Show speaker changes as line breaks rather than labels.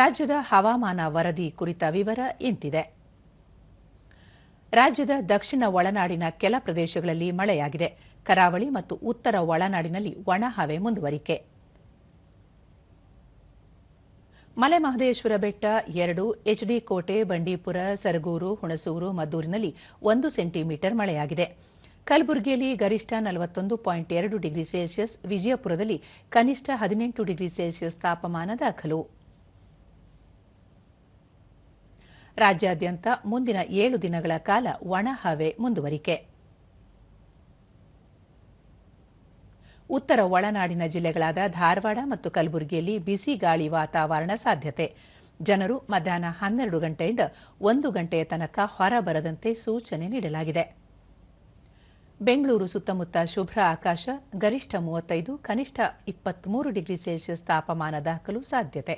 ರಾಜ್ಯದ ಹವಾಮಾನ ವರದಿ ಕುರಿತ ವಿವರ ಇಂತಿದೆ ರಾಜ್ಯದ ದಕ್ಷಿಣ ಒಳನಾಡಿನ ಕೆಲ ಪ್ರದೇಶಗಳಲ್ಲಿ ಮಳೆಯಾಗಿದೆ ಕರಾವಳಿ ಮತ್ತು ಉತ್ತರ ಒಳನಾಡಿನಲ್ಲಿ ಒಣಹವೆ ಮುಂದುವರಿಕೆ ಮಲೆಮಹದೇಶ್ವರ ಬೆಟ್ಟ ಎರಡು ಎಚ್ಡಿ ಕೋಟೆ ಬಂಡೀಪುರ ಸರಗೂರು ಹುಣಸೂರು ಮದ್ದೂರಿನಲ್ಲಿ ಒಂದು ಸೆಂಟಿಮೀಟರ್ ಮಳೆಯಾಗಿದೆ ಕಲಬುರಗಿಯಲ್ಲಿ ಗರಿಷ್ಠ ನಲವತ್ತೊಂದು ಪಾಯಿಂಟ್ ಎರಡು ಡಿಗ್ರಿ ಸೆಲ್ಸಿಯಸ್ ವಿಜಯಪುರದಲ್ಲಿ ಕನಿಷ್ಠ ಹದಿನೆಂಟು ಡಿಗ್ರಿ ಸೆಲ್ಸಿಯಸ್ ತಾಪಮಾನ ದಾಖಲು ರಾಜ್ಯಾದ್ಯಂತ ಮುಂದಿನ ಏಳು ದಿನಗಳ ಕಾಲ ಒಣ ಹವೆ ಮುಂದುವರಿಕೆ ಉತ್ತರ ಒಳನಾಡಿನ ಜಿಲ್ಲೆಗಳಾದ ಧಾರವಾಡ ಮತ್ತು ಕಲಬುರಗಿಯಲ್ಲಿ ಬಿಸಿ ಗಾಳಿ ವಾತಾವರಣ ಸಾಧ್ಯತೆ ಜನರು ಮಧ್ಯಾಹ್ನ ಹನ್ನೆರಡು ಗಂಟೆಯಿಂದ ಒಂದು ಗಂಟೆಯ ತನಕ ಹೊರಬರದಂತೆ ಸೂಚನೆ ನೀಡಲಾಗಿದೆ ಬೆಂಗಳೂರು ಸುತ್ತಮುತ್ತ ಶುಭ್ರ ಆಕಾಶ ಗರಿಷ್ಠ ಮೂವತ್ತೈದು ಕನಿಷ್ಠ ಮೂರು ಡಿಗ್ರಿ ಸೆಲ್ಸಿಯಸ್ ತಾಪಮಾನ ದಾಖಲು ಸಾಧ್ಯತೆ